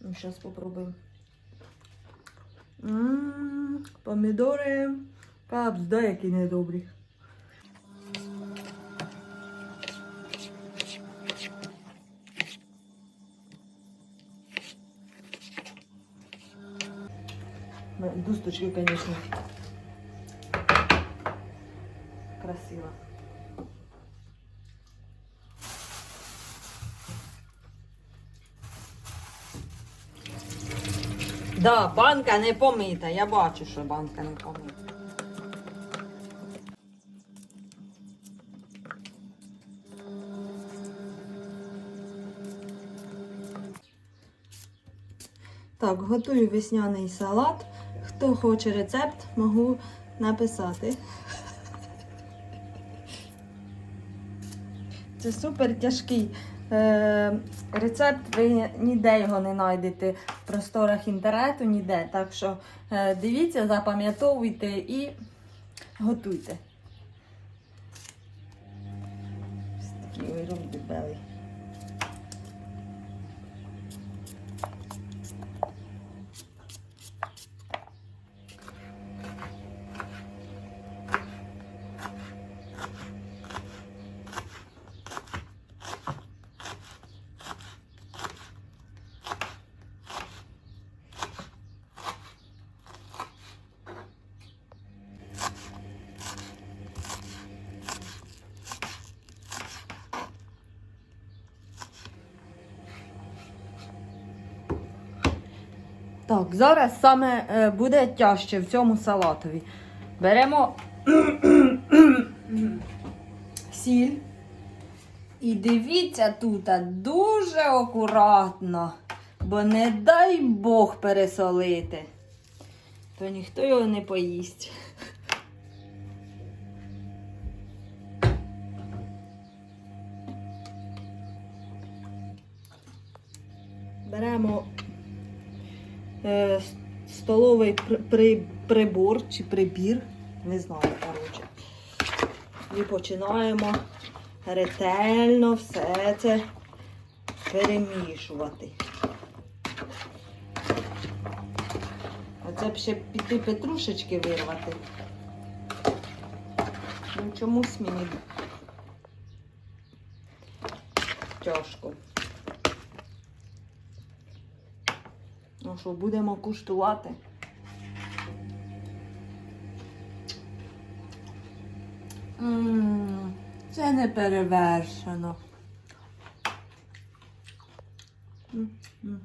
Зараз попробуємо. М, Помідори. Капс, да, які недобрі. Ну, Дусточки, конечно. Красиво. Да, банка не помита. Я бачу, що банка не помита. Так, готую весняний салат. Хто хоче рецепт, можу написати. Це супер тяжкий рецепт. Ви ніде його не знайдете в просторах інтернету, ніде. Так що е, дивіться, запам'ятовуйте і готуйте. Такий вироб дебелий. Так, зараз саме е, буде тяжче в цьому салатові. Беремо сіль. І дивіться тут дуже акуратно, бо не дай Бог пересолити, то ніхто його не поїсть. Беремо столовий при, при, прибор чи прибір, не знаю, коротше. І починаємо ретельно все це перемішувати. Оце б ще піти петрушечки вирвати. Ну чомусь мені тяжко. Ну що, будемо куштувати. М, Це не перевершено. М, м.